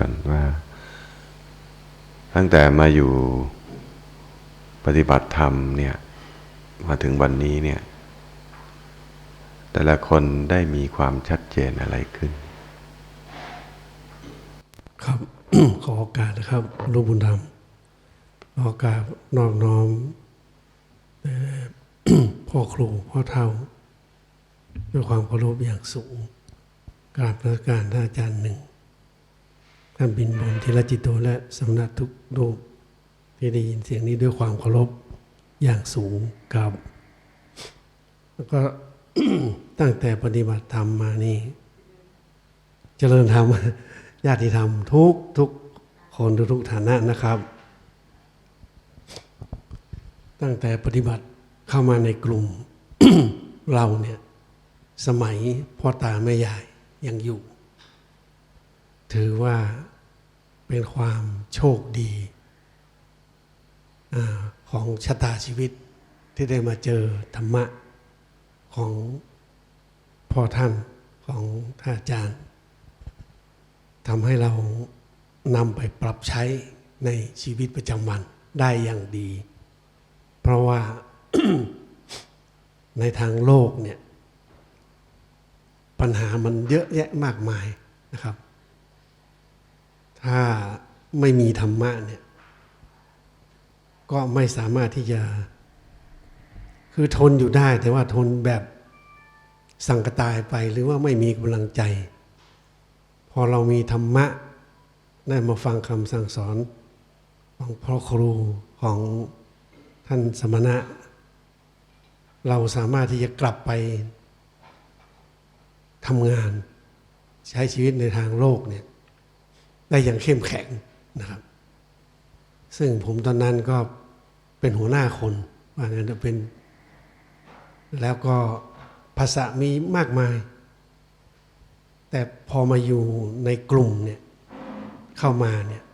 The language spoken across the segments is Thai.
ก่อนว่า ตั้งแต่มาอยู่ปฏิบัติธรรมเนี่ยมาถึงวันนี้เนี่ยแต่ละคนได้มีความชัดเจนอะไรขึ้น ครับขอโอกาสนะครับหลูกบุญธรรมขอโอกาสนอบน้อมพ่อครูพ่อเท่า ด้วยความเคารพอย่างสูงกราบนมัสการท่านอาจารย์หนึ่ง ท่านบินบนธีรจิตโตและสำนักทุกรูปที่ได้ยินเสียงนี้ด้วยความเคารพอย่างสูงครับ แล้วก็ตั้งแต่ปฏิบัติธรรมมานี่เจริญธรรมญาติธรรมทุกทุกคนทุกฐานะนะครับ ตั้งแต่ปฏิบัติเข้ามาในกลุ่มเราเนี่ยสมัยพ่อตาแม่ยายยังอยู่ ถือว่าเป็นความโชคดีอของชะตาชีวิตที่ได้มาเจอธรรมะของพ่อท่านของท่านอาจารย์ทำให้เรานำไปปรับใช้ในชีวิตประจำวันได้อย่างดี เพราะว่าในทางโลกเนี่ย ปัญหามันเยอะแยะมากมายนะครับ ถ้าไม่มีธรรมะเนี่ยก็ไม่สามารถที่จะ คือทนอยู่ได้ แต่ว่าทนแบบสังกตายไปหรือว่าไม่มีกำลังใจ พอเรามีธรรมะ ได้มาฟังคำสั่งสอน ของพ่อครูของท่านสมณะ เราสามารถที่จะกลับไปทำงาน ใช้ชีวิตในทางโลกเนี่ย ได้อย่างเข้มแข็งนะครับ ซึ่งผมตอนนั้นก็เป็นหัวหน้าคนว่างั้นเป็น แล้วก็ภาษามีมากมาย แต่พอมาอยู่ในกลุ่มเนี่ยเข้ามาเนี่ย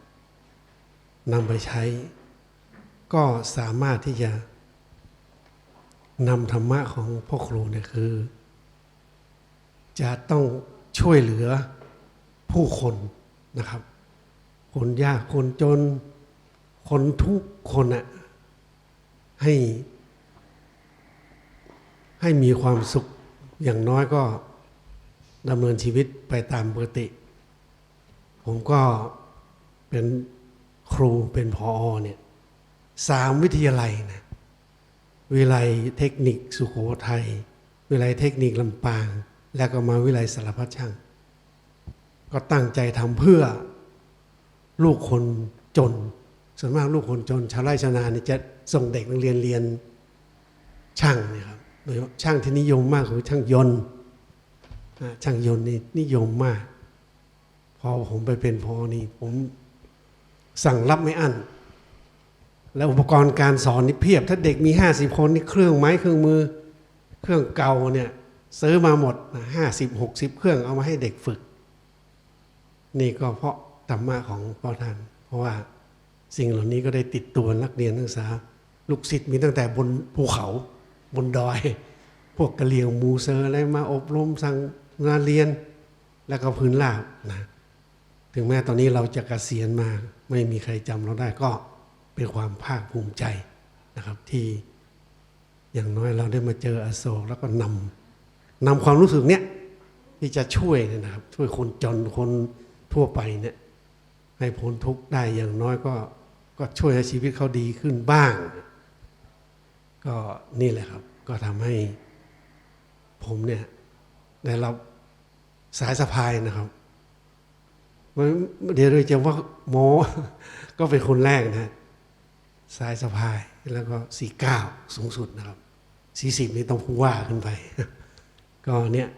นำไปใช้ ก็สามารถที่จะนำธรรมะของพ่อครูเนี่ยคือ จะต้องช่วยเหลือผู้คน นะครับ คนยากคนจน คนทุกคนอะให้ ให้มีความสุขอย่างน้อยก็ดำเนินชีวิตไปตามปกติ ผมก็เป็นครูเป็นพอเนี่ยสามวิทยาลัยนะวิไลยเทคนิคสุโขทัยวิไลยเทคนิคลำปาง แล้วก็มาวิไลยสารพัดช่าง ก็ตั้งใจทำเพื่อลูกคนจน ส่วนมากลูกคนจน ชาวไร่ชาวนาเนี่ยจะส่งเด็กนักเรียนเรียนช่างนี่ยครับโดยช่างที่นิยมมากคือช่างยนต์ช่างยนต์นี่นิยมมาก พอผมไปเป็นพอนี่ผมสั่งรับไม่อั้นแล้วอุปกรณ์การสอนนี่เพียบ ถ้าเด็กมีห้าสิบคนนี่เครื่องไม้เครื่องมือ เครื่องเก่าเนี่ยซื้อมาหมดห้าสิบหกสิบเครื่องเอามาให้เด็กฝึก นี่ก็เพราะธรรมะของพ่อท่าน เพราะว่าสิ่งเหล่านี้ก็ได้ติดตัวนักเรียนนักศึกษา ลูกศิษย์มีตั้งแต่บนภูเขาบนดอย พวกกะเหลี่ยงมูเซอร์อะไรมาอบรมสั่งงานเรียน แล้วก็พื้นราบนะถึงแม้ตอนนี้เราจะกะเกษียณมา ไม่มีใครจำเราได้ก็เป็นความภาคภูมิใจนะครับที่อย่างน้อยเราได้มาเจออโศกแล้วก็นำนำความรู้สึกเนี้ยที่จะช่วยนะครับ ช่วยคนจนคน ทั่วไปเนี่ยให้พ้นทุกข์ได้อย่างน้อยก็ก็ช่วยให้ชีวิตเขาดีขึ้นบ้าง ก็นี่แหละครับ ก็ทำให้ผมเนี่ยได้รับสายสะพายนะครับมันเดี๋ยวเราจะว่าโมก็เป็นคนแรกนะสายสะพายแล้วก็สี่เก้าสูงสุดนะครับสี่สิบนี่ต้องผู้ว่าขึ้นไป ก็เนี่ย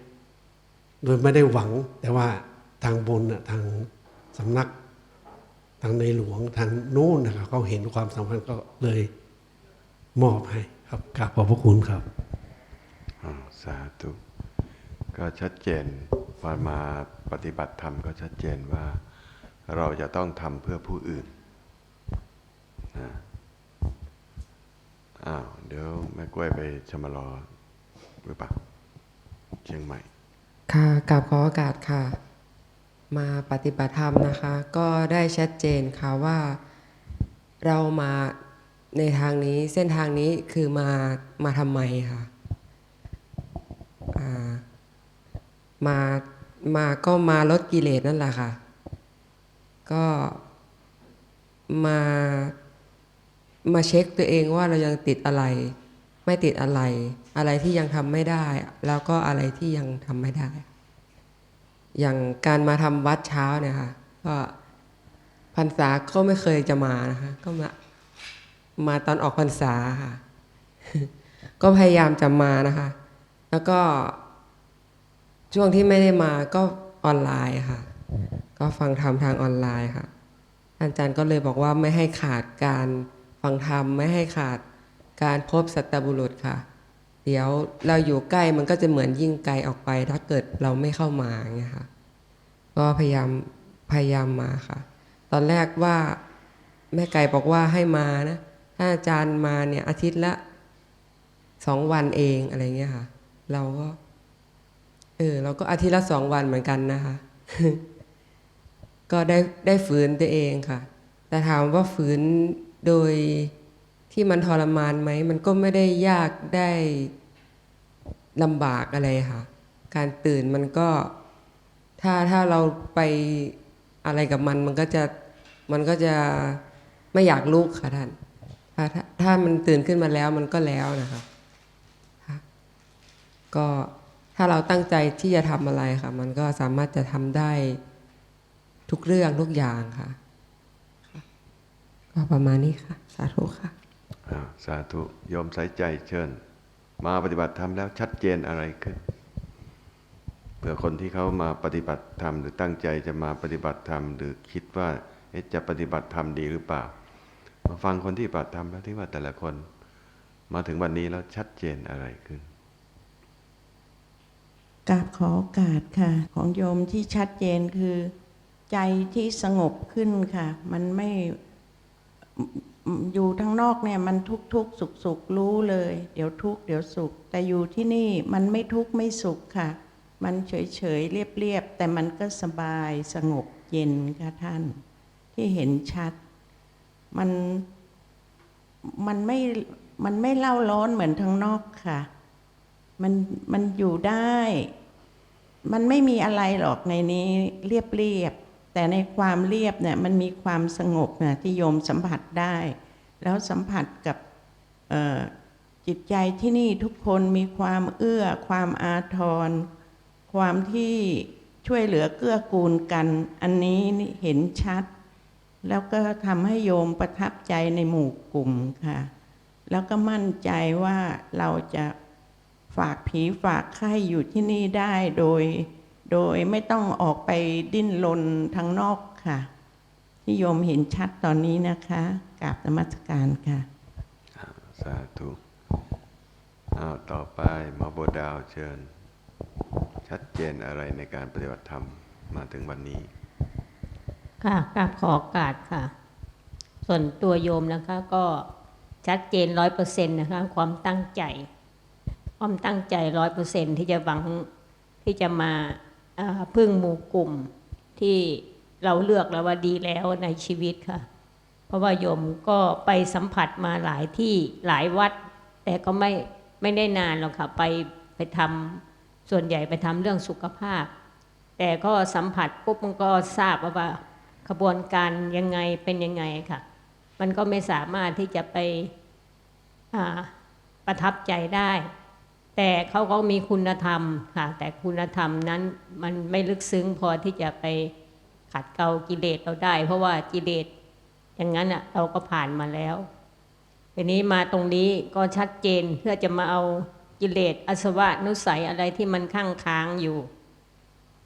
โดยไม่ได้หวังแต่ว่า ทางบนน่ะทางสำนักทางในหลวงทางโน้นนะครับเขาเห็นความสำคัญก็เลยมอบให้ครับกราบขอบพระคุณครับอ่าสาธุก็ชัดเจนพอมาปฏิบัติธรรมก็ชัดเจนว่าเราจะต้องทำเพื่อผู้อื่นนะอ้าวเดี๋ยวแม่กล้วยไปชมรอหรือเปล่าเชียงใหม่ ค่ะกราบขอโอกาสค่ะ มาปฏิบัติธรรมนะคะ ก็ได้ชัดเจนค่ะว่า เรามาในทางนี้เส้นทางนี้คือมามาทำไมค่ะอ่ามามาก็มาลดกิเลสนั่นแหละค่ะ ก็มามาเช็คตัวเองว่าเรายังติดอะไร ไม่ติดอะไร อะไรที่ยังทำไม่ได้ แล้วก็อะไรที่ยังทำไม่ได้ อย่างการมาทำวัดเช้าเนี่ยค่ะ ก็พรรษาก็ไม่เคยจะมานะคะ ก็มามาตอนออกพรรษาค่ะ ก็พยายามจะมานะคะ แล้วก็ช่วงที่ไม่ได้มาก็ออนไลน์ค่ะ ก็ฟังธรรมทางออนไลน์ค่ะ อาจารย์ก็เลยบอกว่าไม่ให้ขาดการฟังธรรมไม่ให้ขาดการพบสัตบุรุษค่ะ เดี๋ยวเราอยู่ใกล้มันก็จะเหมือนยิ่งไกลออกไป ถ้าเกิดเราไม่เข้ามาอย่างเงี้ยค่ะก็พยายามพยายามมาค่ะ ตอนแรกว่าแม่ไก่บอกว่าให้มานะถ้าอาจารย์มาเนี่ยอาทิตย์ละสองวันเองอะไรเงี้ยค่ะ เราก็ เออ เราก็อาทิตย์ละสองวันเหมือนกันนะคะ ก็ได้ได้ฝืนตัวเองค่ะ แต่ถามว่าฝืนโดยที่มันทรมานไหม มันก็ไม่ได้ยากได้ ลำบากอะไรค่ะ การตื่นมันก็ถ้าถ้าเราไปอะไรกับมันมันก็จะมันก็จะไม่อยากลุกค่ะท่านถ้าถ้ามันตื่นขึ้นมาแล้วมันก็แล้วนะคะก็ถ้าเราตั้งใจที่จะทำอะไรค่ะ มันก็สามารถจะทำได้ทุกเรื่องทุกอย่างค่ะก็ประมาณนี้ค่ะ สาธุค่ะสาธุโยมสายใจเชิญ มาปฏิบัติธรรมแล้วชัดเจนอะไรขึ้นเผื่อคนที่เขามาปฏิบัติธรรมหรือตั้งใจจะมาปฏิบัติธรรมหรือคิดว่าจะปฏิบัติธรรมดีหรือเปล่า มาฟังคนที่ปฏิบัติธรรมแล้วที่ว่าแต่ละคน มาถึงวันนี้แล้วชัดเจนอะไรขึ้นกราบขอโอกาสค่ะ ของโยมที่ชัดเจนคือ ใจที่สงบขึ้นค่ะ มันไม่ อยู่ทั้งนอกเนี่ยมันทุกทุกสุขสุขรู้เลย เดี๋ยวทุกเดี๋ยวสุข แต่อยู่ที่นี่มันไม่ทุกไม่สุขค่ะ มันเฉยเฉยเรียบเรียบแต่มันก็สบายสงบเย็นค่ะท่านที่เห็นชัด มันมันไม่มันไม่เล่าร้อนเหมือนทางนอกค่ะ มันมันอยู่ได้ มันไม่มีอะไรหรอกในนี้เรียบเรียบ แต่ในความเรียบเนี่ยมันมีความสงบนะที่โยมสัมผัสได้ แล้วสัมผัสกับจิตใจที่นี่ทุกคนมีความเอื้อ ความอาทร ความที่ช่วยเหลือเกื้อกูลกัน อันนี้เห็นชัด แล้วก็ทำให้โยมประทับใจในหมู่กลุ่มค่ะ แล้วก็มั่นใจว่าเราจะฝากผีฝากไข้อยู่ที่นี่ได้โดย โดยไม่ต้องออกไปดิ้นรนทางนอกค่ะที่โยมเห็นชัดตอนนี้นะคะกราบนมัสการค่ะสาธุอ้าวต่อไปหมอโบวดาวเชิญ ชัดเจนอะไรในการปฏิบัติธรรมมาถึงวันนี้ ค่ะกราบขอโอกาสค่ะ ส่วนตัวโยมนะคะก็ชัดเจนร้อยเปอร์เซ็นต์นะคะความตั้งใจ ความตั้งใจร้อยเปอร์เซ็นที่จะหวังที่จะมาอ่า พึ่งหมู่กลุ่มที่เราเลือกแล้วว่าดีแล้วในชีวิตค่ะ เพราะว่าโยมก็ไปสัมผัสมาหลายที่หลายวัด แต่ก็ไม่ไม่ได้นานหรอกค่ะ ไปไปทำส่วนใหญ่ไปทำเรื่องสุขภาพ แต่ก็สัมผัสปุ๊บมันก็ทราบว่าขบวนการยังไงเป็นยังไงค่ะ มันก็ไม่สามารถที่จะไปประทับใจได้ แต่เขาก็มีคุณธรรมค่ะ แต่คุณธรรมนั้นมันไม่ลึกซึ้งพอที่จะไปขัดเกลากิเลสเราได้ เพราะว่ากิเลสอย่างนั้นอะเราก็ผ่านมาแล้วทีนี้มาตรงนี้ก็ชัดเจนเพื่อจะมาเอากิเลสอสวะนุสัยอะไรที่มันข้างค้างอยู่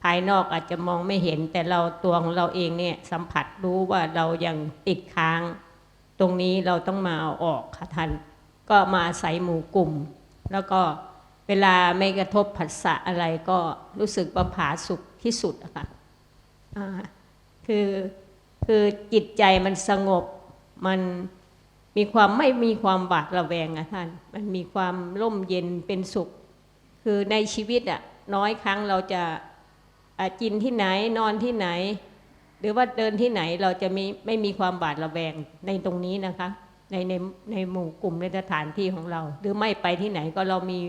ภายนอกอาจจะมองไม่เห็น แต่เราตัวของเราเองเนี่ยสัมผัสรู้ว่าเรายังติดค้าง ตรงนี้เราต้องมาเอาออกค่ะท่านก็มาอาศัยหมู่กลุ่ม แล้วก็ ลาไม่กระทบผัสสะอะไรก็รู้สึกว่าผาสุขที่สุดอะค่ะอ่าคือคือจิตใจมันสงบมันมีความไม่มีความหวาดระแวงอะท่าน มันมีความร่มเย็นเป็นสุข คือในชีวิตอะน้อยครั้งเราจะอะกินที่ไหนนอนที่ไหน หรือว่าเดินที่ไหนเราจะมีไม่มีความบาดระแวงในตรงนี้นะคะ ในในในหมู่กลุ่มในสถานที่ของเรา หรือไม่ไปที่ไหนก็เรามี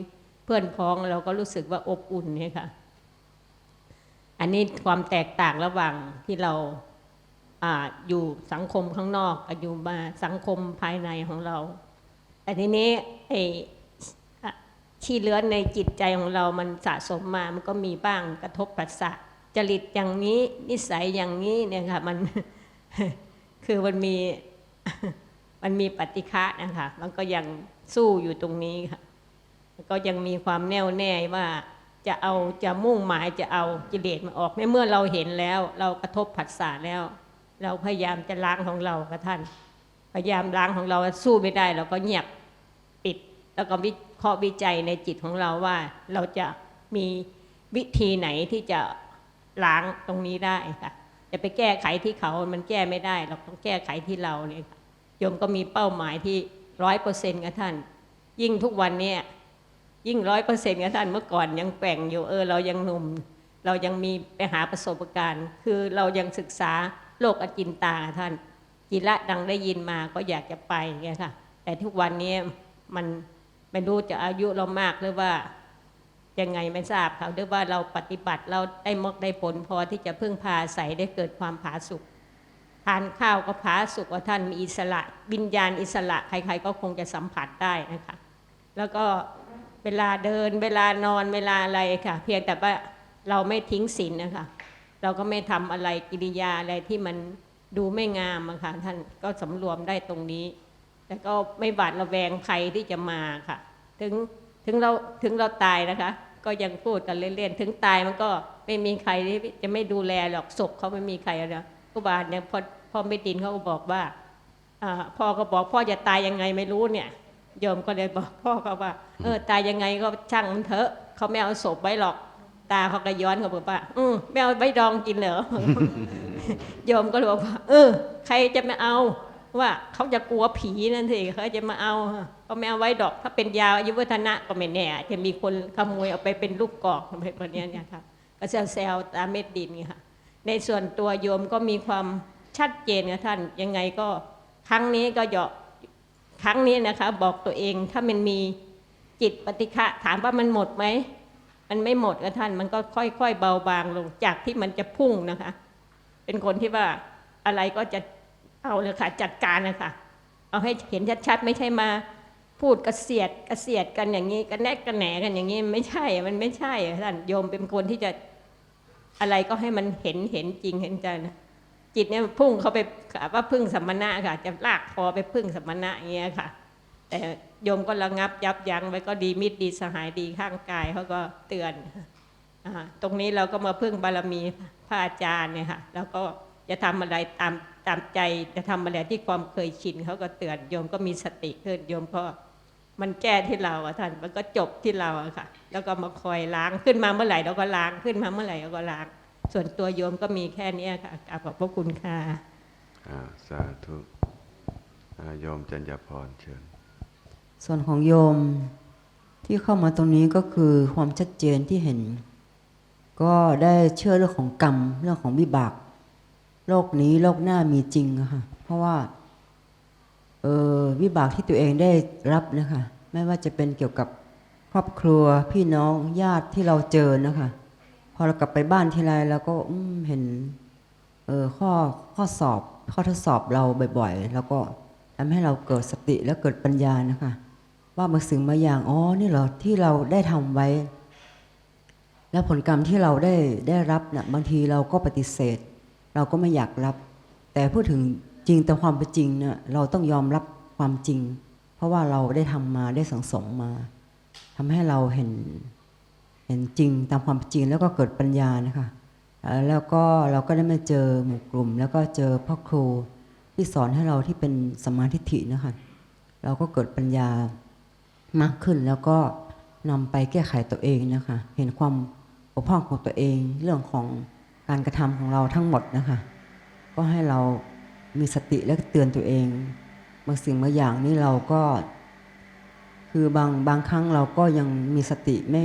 เพื่อนพ้องเราก็รู้สึกว่าอบอุ่นเนี่ยค่ะ อันนี้ความแตกต่างระหว่างที่เราออยู่สังคมข้างนอกอยู่มาสังคมภายในของเรา แต่ทีนี้ไอ้อะขี้เลื้อนในจิตใจของเรามันสะสมมา มันก็มีบ้างกระทบปัสสะจริตอย่างนี้ นิสัยอย่างนี้เนี่ยค่ะ มันคือมันมีมันมีปฏิฆะนะคะ มันก็ยังสู้อยู่ตรงนี้ค่ะ ก็ยังมีความแน่วแน่ว่าจะเอาจะมุ่งหมายจะเอากิเลสมาออกในเมื่อเราเห็นแล้ว เรากระทบผัสสะแล้ว เราพยายามจะล้างของเรากับท่าน พยายามล้างของเราสู้ไม่ได้เราก็เงียบปิด แล้วก็วิเคราะห์วิจัยในจิตของเราว่าเราจะมีวิธีไหนที่จะล้างตรงนี้ได้ค่ะจะไปแก้ไขที่เขามันแก้ไม่ได้เราต้องแก้ไขที่เราเลยค่ะโยมก็มีเป้าหมายที่ร้อยเปอร์เซ็นต์กับท่าน ยิ่งทุกวันเนี้ย ยิ่งร้อยเปอร์เซ็นต์กับท่านเมื่อก่อนยังแกว่งอยู่เออเรายังหนุ่ม เรายังมีไปหาประสบการณ์ คือเรายังศึกษาโลกอจินตาท่านกิระดังได้ยินมาก็อยากจะไปไงค่ะ แต่ทุกวันนี้มันไม่รู้จะอายุเรามากหรือว่ายังไงไม่ทราบค่ะหรือว่าเราปฏิบัติเราได้มกได้ผลพอที่จะพึ่งพาอาศัยได้เกิดความผาสุกทานข้าวก็ผาสุกว่าท่านมีอิสระวิญญาณอิสระใครๆก็คงจะสัมผัสได้นะคะ แล้วก็ เวลาเดินเวลานอนเวลาอะไรค่ะ เพียงแต่ว่าเราไม่ทิ้งศีลนะคะ เราก็ไม่ทำอะไรกิริยาอะไรที่มันดูไม่งามอะค่ะท่านก็สำรวมได้ตรงนี้แต่ก็ไม่บาดระแวงใครที่จะมาค่ะ ถึงถึงเราถึงเราตายนะคะ ก็ยังพูดกันเล่นๆถึงตายมันก็ไม่มีใครที่จะไม่ดูแลหรอกศพเขาไม่มีใครนะผู้บาลเนี่ยพอพ่อไม่ดินเขาก็บอกว่าพ่อก็บอกพ่อจะตายยังไงไม่รู้เนี่ย โยมก็เลยบอกพ่อก็ว่า เออตายยังไงก็ช่างมันเถอะเขาไม่เอาศพไว้หรอก ตาเขาก็ย้อนเขาบอกว่าอืมไม่เอาไว้ดองกินเหรอโยมก็เลยบอกว่าเออ ใครจะไม่เอาว่าเขาจะกลัวผีนั่นสิเขาจะมาเอาก็ไม่เอาไว้ดอก ถ้าเป็นยาอายุวัฒนะก็ไม่แน่ จะมีคนขโมยเอาไปเป็นลูกกอกอะไรแบบเนี้ยเนี่ยค่ะก็แซวๆตามเม็ดดินไงค่ะ ในส่วนตัวโยมก็มีความชัดเจนนะท่านยังไงก็ครั้งนี้ก็เหยาะ ครั้งนี้นะคะ บอกตัวเองถ้ามันมีจิตปฏิฆะถามว่ามันหมดไหมมันไม่หมดกับท่าน มันก็ค่อยๆเบาบางลงจากที่มันจะพุ่งนะคะ เป็นคนที่ว่าอะไรก็จะเอาเลยค่ะจัดการนะคะเอาให้เห็นชัดๆไม่ใช่มาพูดกระเสียดกระเสียดกันอย่างนี้กระแนกกระแหนกันอย่างนี้ไม่ใช่ มันไม่ใช่อะท่านโยมเป็นคนที่จะอะไรก็ให้มันเห็นเห็นจริงเห็นใจนะ จิตเนี่ยพุ่งเขาไปว่าพึ่งสัมมณะค่ะ จะลากคอไปพึ่งสัมมณะอย่างเงี้ยค่ะ แต่โยมก็ระงับยับยั้งไว้ก็ดีมิตรดีสหายดีข้างกายเขาก็เตือนอตรงนี้เราก็มาพึ่งบารมีพระอาจารย์เนี่ยค่ะแล้วก็จะทำอะไรตามตามใจจะทำอะไรที่ความเคยชินเขาก็เตือนโยมก็มีสติขึ้นโยมก็มันแก้ที่เราอะท่านมันก็จบที่เราอะค่ะ แล้วก็มาคอยล้างขึ้นมาเมื่อไหร่เราก็ล้างขึ้นมาเมื่อไหร่เราก็ล้าง ส่วนตัวโยมก็มีแค่เนี้ยค่ะกราบขอบพระคุณค่ะอ่าสาธุอ่าโยมจัญญาพรเชิญ ส่วนของโยมที่เข้ามาตรงนี้ก็คือความชัดเจนที่เห็น ก็ได้เชื่อเรื่องของกรรมเรื่องของวิบาก โลกนี้โลกหน้ามีจริงอะค่ะ เพราะว่าเออวิบากที่ตัวเองได้รับนะคะ ไม่ว่าจะเป็นเกี่ยวกับครอบครัวพี่น้องญาติที่เราเจอนะคะ พอเรากลับไปบ้านทีไรเราก็เห็นเออข้อข้อสอบข้อทดสอบเราบ่อย ๆ แล้วก็ทำให้เราเกิดสติและเกิดปัญญานะคะ ว่าบางสิ่งบางอย่างอ๋อนี่เหรอที่เราได้ทำไว้ แล้วผลกรรมที่เราได้ได้รับนะ่ะบางทีเราก็ปฏิเสธ เราก็ไม่อยากรับ แต่พูดถึงจริงแต่ความเป็นจริงเนี่ยเราต้องยอมรับความจริง เพราะว่าเราได้ทำมาได้สังสมมาทำให้เราเห็น เห็นจริงตามความจริงแล้วก็เกิดปัญญานะคะเอ่อแล้วก็เราก็ได้มาเจอหมู่กลุ่ม แล้วก็เจอพ่อครูที่สอนให้เราที่เป็นสมาธิินะคะเราก็เกิดปัญญามากขึ้นแล้วก็นำไปแก้ไขตัวเองนะคะ เห็นความบกพร่องของตัวเอง เรื่องของการกระทำของเราทั้งหมดนะคะ ก็ให้เรามีสติและเตือนตัวเองบางสิ่งบางอย่างนี่เราก็ คือบางบางครั้งเราก็ยังมีสติไม่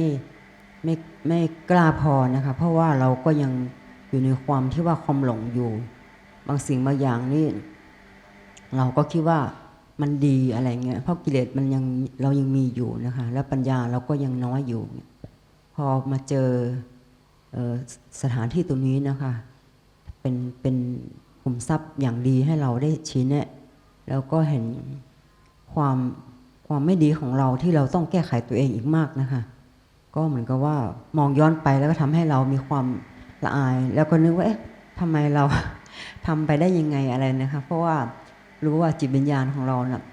ไม่ไม่กล้าพอนะคะ เพราะว่าเราก็ยังอยู่ในความที่ว่าความหลงอยู่ บางสิ่งบางอย่างนี่เราก็คิดว่ามันดีอะไรเงี้ยเพราะกิเลสมันยังเรายังมีอยู่นะคะ แล้วปัญญาเราก็ยังน้อยอยู่ พอมาเจอเอสถานที่ตรงนี้นะคะ เป็นเป็นขุมทรัพย์อย่างดีให้เราได้ชี้แนะแล้วก็เห็นความความไม่ดีของเราที่เราต้องแก้ไขตัวเองอีกมากนะคะ ก็เหมือนกับว่ามองย้อนไปแล้วก็ทำให้เรามีความละอาย แล้วก็นึกว่าเอ๊ะทำไมเราทำไปได้ยังไงอะไรนะคะ เพราะว่ารู้ว่าจิตวิญญาณของเราเนะ่ะ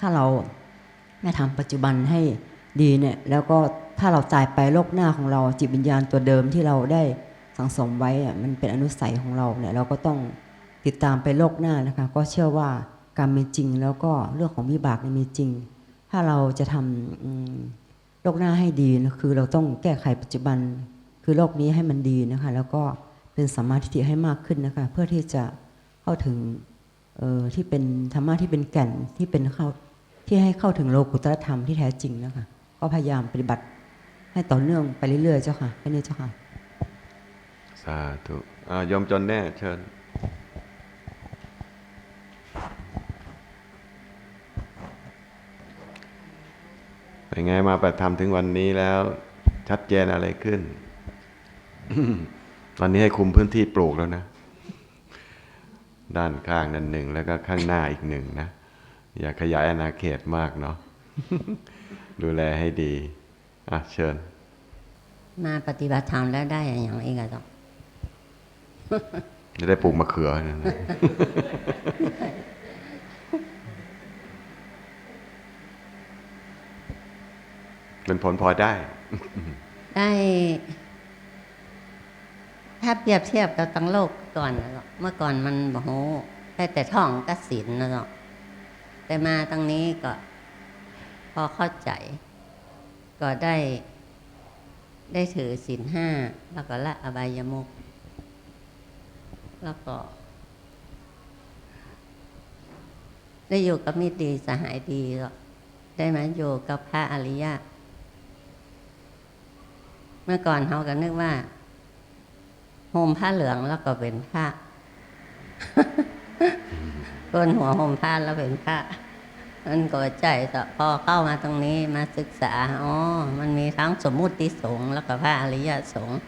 ถ้าเราไม่ทำปัจจุบันให้ดีเนี่ยแล้วก็ถ้าเราตายไปโลกหน้าของเรา จิตวิญญาณตัวเดิมที่เราได้สังสมไว้อะมันเป็นอนุสัยของเราเนี่ยเราก็ต้องติดตามไปโลกหน้านะคะ ก็เชื่อว่ากรรมมีจริง แล้วก็เรื่องของวิบากมีจริง ถ้าเราจะทำ โลกหน้าให้ดีนะคือเราต้องแก้ไขปัจจุบัน คือโลกนี้ให้มันดีนะคะ แล้วก็เป็นสัมมาทิฏฐิให้มากขึ้นนะคะ เพื่อที่จะเข้าถึงที่เป็นธรรมะที่เป็นแก่นที่เป็นเข้าที่ให้เข้าถึงโลกุตรธรรมที่แท้จริงนะคะ ก็พยายามปฏิบัติให้ต่อเนื่องไปเรื่อยๆเจ้าค่ะแค่นี้เจ้าค่ะ สาธุยอมจนแน่เชิญ เป็นไงมาปฏิธรรมถึงวันนี้แล้ว ชัดเจนอะไรขึ้น ตอนนี้ให้คุมพื้นที่ปลูกแล้วนะ ด้านข้างนั่นหนึ่งแล้วก็ข้างหน้าอีกหนึ่งนะ อย่าขยายอาณาเขตมากเนาะดูแลให้ดี อะ เชิญ มาปฏิบัติธรรมแล้วได้อย่างเองอะจ้ะจะได้ปลูกมะเขือนะ เป็นผลพอได้ ได้ ถ้าเปรียบเทียบกับตั้งโลกก่อนนะเมื่อก่อนมันบอกโหได้แต่ท่องกสินนะจ้ะแต่มาตั้งนี้ก็ พอเข้าใจ ก็ได้ ได้ถือศีลห้าแล้วก็ละอบายมุกแล้วก็ ได้อยู่กับมิตรดีสหายดีก็ได้มาอยู่กับพระอริยะ เมื่อก่อนเขาก็นึกว่าห่มผ้าเหลืองแล้วก็เป็นผ้าโกนหัวห่มผ้าแล้วเป็นผ้ามันก็ใจแต่พอเข้ามาตรงนี้มาศึกษาอ๋อมันมีทั้งสมมุติสงฆ์แล้วก็พระอริยสงฆ์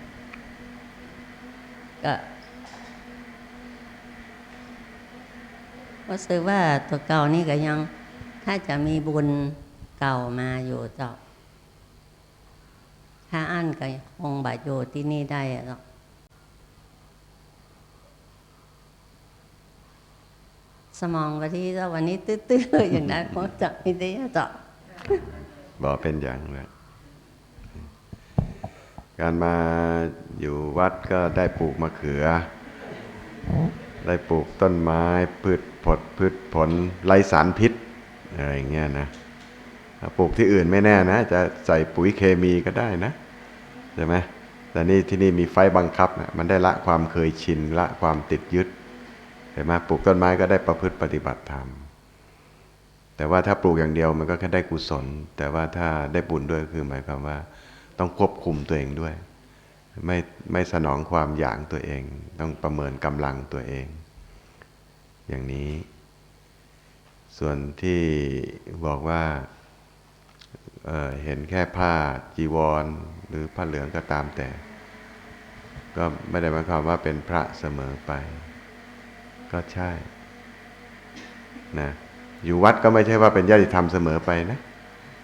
ก็รู้สึกว่าตัวเก่านี่ก็ยัง ถ้าจะมีบุญเก่ามาอยู่เจ้า ถ้าอั้นก็คงบาอยู่ที่นี่ได้อะเนาะสมองวันที่วันนี้ตื้อๆอย่างนั้นผมจะไม่ได้จ้ะบอกเป็นอย่างเลย การมาอยู่วัดก็ได้ปลูกมะเขือ ได้ปลูกต้นไม้พืชผลพืชผลไร้สารพิษ อะไรอย่างเงี้ยนะ ปลูกที่อื่นไม่แน่นะ จะใส่ปุ๋ยเคมีก็ได้นะใช่ไหมแต่นี่ที่นี่มีไฟบังคับนะมันได้ละความเคยชินละความติดยึดใช่ไหมปลูกต้นไม้ก็ได้ประพฤติปฏิบัติธรรมแต่ว่าถ้าปลูกอย่างเดียวมันก็แค่ได้กุศล แต่ว่าถ้าได้บุญด้วยคือหมายความว่า ต้องควบคุมตัวเองด้วย ไม่ไม่สนองความอยากตัวเอง ต้องประเมินกำลังตัวเอง อย่างนี้ ส่วนที่บอกว่า เเห็นแค่ผ้าจีวร หรือผ้าเหลืองก็ตามแต่ ก็ไม่ได้หมายความว่าเป็นพระเสมอไป ก็ใช่นะอยู่วัดก็ไม่ใช่ว่าเป็นญาติธรรมเสมอไปนะ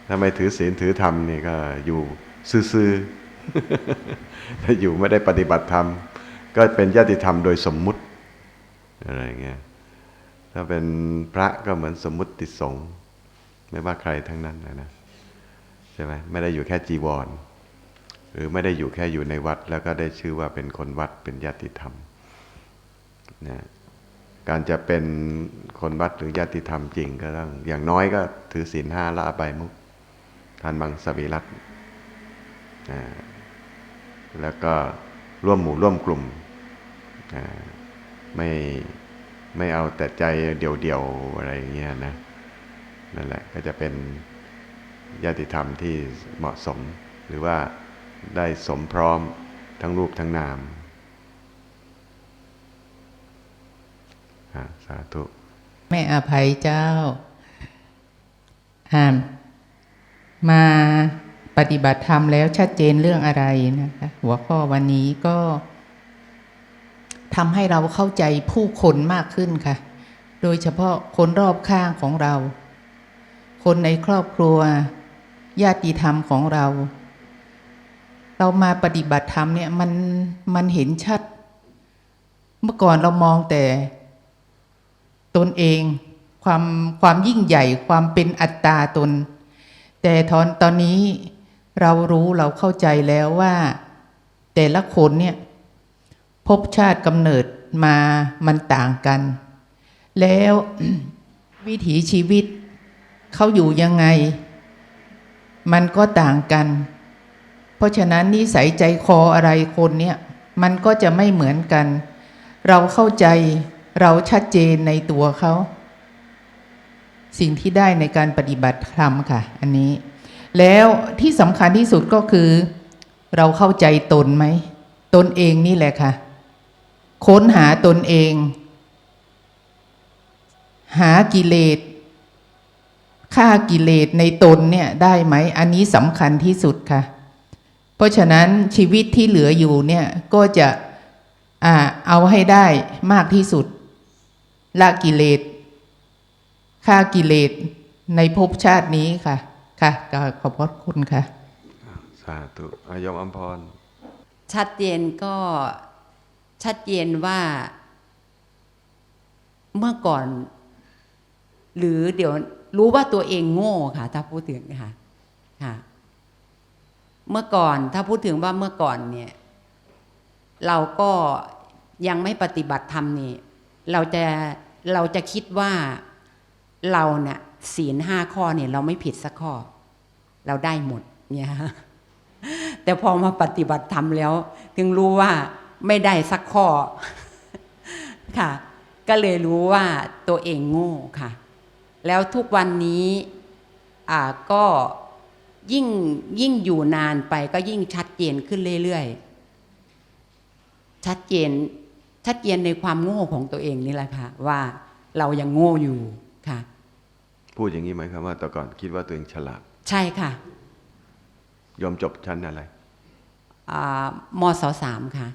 ถ้าไม่ถือศีลถือธรรมนี่ก็อยู่ซื่อๆถ้าอยู่ไม่ได้ปฏิบัติธรรม ก็เป็นญาติธรรมโดยสมมุติอะไรเงี้ยถ้าเป็นพระก็เหมือนสมมุติสงฆ์ไม่ว่าใครทั้งนั้นนะนะ ใช่ไหมไม่ได้อยู่แค่จีวร หรือไม่ได้อยู่แค่อยู่ในวัด แล้วก็ได้ชื่อว่าเป็นคนวัดเป็นญาติธรรมนะการจะเป็นคนวัดหรือญาติธรรมจริงก็ต้องอย่างน้อยก็ถือศีลห้าละอบายมุกทานบังสวิรัตอ่าแล้วก็ร่วมหมู่ร่วมกลุ่มอ่าไม่ไม่เอาแต่ใจเดี่ยวๆอะไรอย่างเงี้ยนะนั่นแหละก็จะเป็น ญาติธรรมที่เหมาะสม หรือว่าได้สมพร้อมทั้งรูปทั้งนามสาธุ แม่อภัยเจ้าอ่านมาปฏิบัติธรรมแล้วชัดเจนเรื่องอะไรนะคะหัวข้อวันนี้ก็ทำให้เราเข้าใจผู้คนมากขึ้นค่ะ โดยเฉพาะคนรอบข้างของเรา คนในครอบครัว ญาติธรรมของเรา เรามาปฏิบัติธรรมเนี่ยมันมันเห็นชัด เมื่อก่อนเรามองแต่ ตนเองความความยิ่งใหญ่ความเป็นอัตตาตน แต่ตอนตอนนี้เรารู้เราเข้าใจแล้วว่า แต่ละคนเนี่ยภพชาติกำเนิดมามันต่างกัน แล้ววิถีชีวิตเขาอยู่ยังไง มันก็ต่างกัน เพราะฉะนั้นนิสัยใจคออะไรคนเนี่ยมันก็จะไม่เหมือนกัน เราเข้าใจเราชัดเจนในตัวเขา สิ่งที่ได้ในการปฏิบัติธรรมค่ะ อันนี้ แล้วที่สำคัญที่สุดก็คือ เราเข้าใจตนไหม ตนเองนี่แหละค่ะ ค้นหาตนเอง หากิเลส ฆ่ากิเลสในตนเนี่ยได้ไหม อันนี้สำคัญที่สุดค่ะ เพราะฉะนั้นชีวิตที่เหลืออยู่เนี่ยก็จะอ่าเอาให้ได้มากที่สุด ละกิเลสฆ่ากิเลสในภพชาตินี้ค่ะ ค่ะก็ขอบพระคุณค่ะ สาธุอายมอัมพร ชัดเจนก็ชัดเจนว่า เมื่อก่อน หรือเดี๋ยว รู้ว่าตัวเองโง่ค่ะ ถ้าพูดถึงค่ะค่ะ เมื่อก่อนถ้าพูดถึงว่าเมื่อก่อนเนี่ย เราก็ยังไม่ปฏิบัติธรรมนี่ เราจะเราจะคิดว่าเราเนี่ยศีลห้าข้อเนี่ย เราไม่ผิดสักข้อ เราได้หมดเนี่ยแต่พอมาปฏิบัติธรรมแล้ว ถึงรู้ว่าไม่ได้สักข้อค่ะ ก็เลยรู้ว่าตัวเองโง่ค่ะ แล้วทุกวันนี้อ่าก็ยิ่งยิ่งอยู่นานไปก็ยิ่งชัดเจนขึ้นเรื่อยๆ ชัดเจนชัดเจนในความโง่ของตัวเองนี่แหละค่ะ ว่าเรายังโง่อยู่ค่ะ พูดอย่างนี้หมายความว่าแต่ก่อนคิดว่าตัวเองฉลาด ใช่ค่ะยอมจบชั้นอะไรอ่ามศสามค่ะ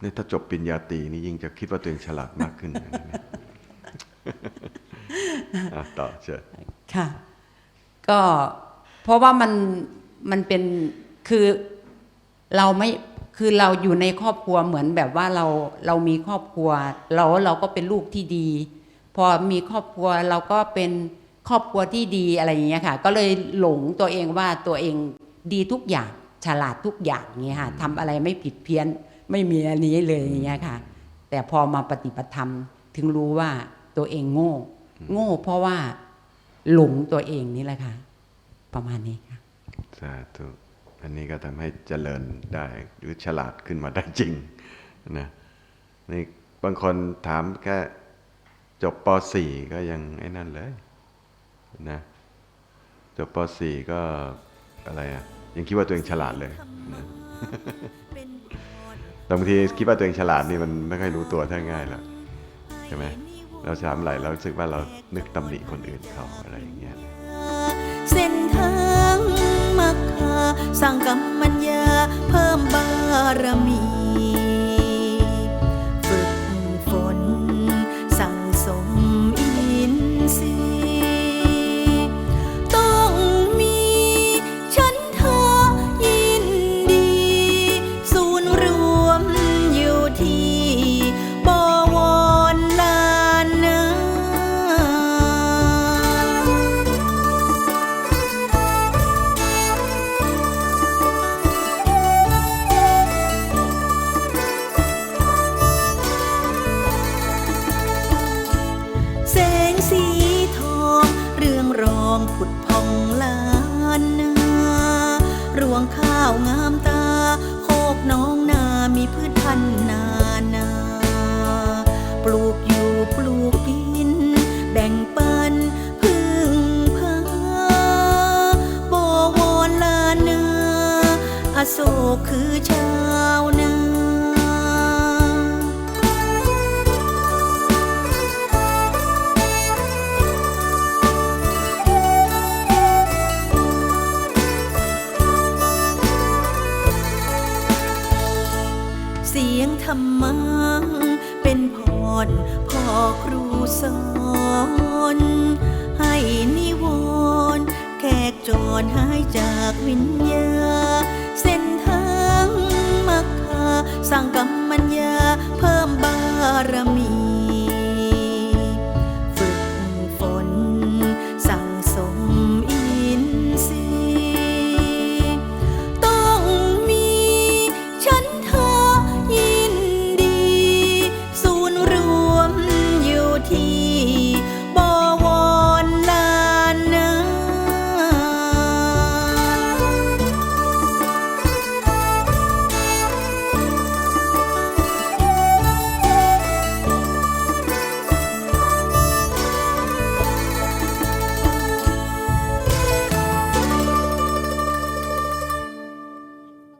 เนี่ยถ้าจบปริญญาตรีนี่ยิ่งจะคิดว่าตัวเองฉลาดมากขึ้นนะเนี่ยอะ ต่อเชิญค่ะ ก็เพราะว่ามันมันเป็นคือเราไม่คือเราอยู่ในครอบครัวเหมือนแบบว่าเราเรามีครอบครัวเราเราก็เป็นลูกที่ดี พอมีครอบครัวเราก็เป็นครอบครัวที่ดีอะไรอย่างเงี้ยค่ะ ก็เลยหลงตัวเองว่าตัวเองดีทุกอย่างฉลาดทุกอย่างเงี้ยค่ะทำอะไรไม่ผิดเพี้ยนไม่มีอันนี้เลยอย่างเงี้ยค่ะ แต่พอมาปฏิบัติธรรมถึงรู้ว่าตัวเองโง่ โง่เพราะว่าหลงตัวเองนี่แหละค่ะ ประมาณนี้ค่ะ สาธุ อันนี้ก็ทำให้เจริญได้หรือฉลาดขึ้นมาได้จริงนะนี่บางคนถามแค่จบป .4 ก็ยังไอ้นั่นเลยนะจบป .4 ก็อะไรอะยังคิดว่าตัวเองฉลาดเลยนะแต่บางทีคิดว่าตัวเองฉลาดนี่มันไม่ค่อยรู้ตัวท่าง่ายหรอกใช่ไหม เราถามอะไรเรารู้สึกว่าเรานึกตำหนิคนอื่นเขาอะไรอย่างเงี้ยเส้นทางมักคาสร้างกรรมัญญาเพิ่มบารมี องผุดพองลานนารวงข้าวงามตา โคกน้องนา มีพืชพันธุ์นานา ปลูกอยู่ปลูกกิน แบ่งปันพึ่งพาบวรลานนาอาชาวนา รมัง เป็นพรพ่อครูสอนให้นิวรณ์แขกจรหายจากวิญญา เส้นทางมักคาสร้างกรรมัญญาเพิ่มบารมี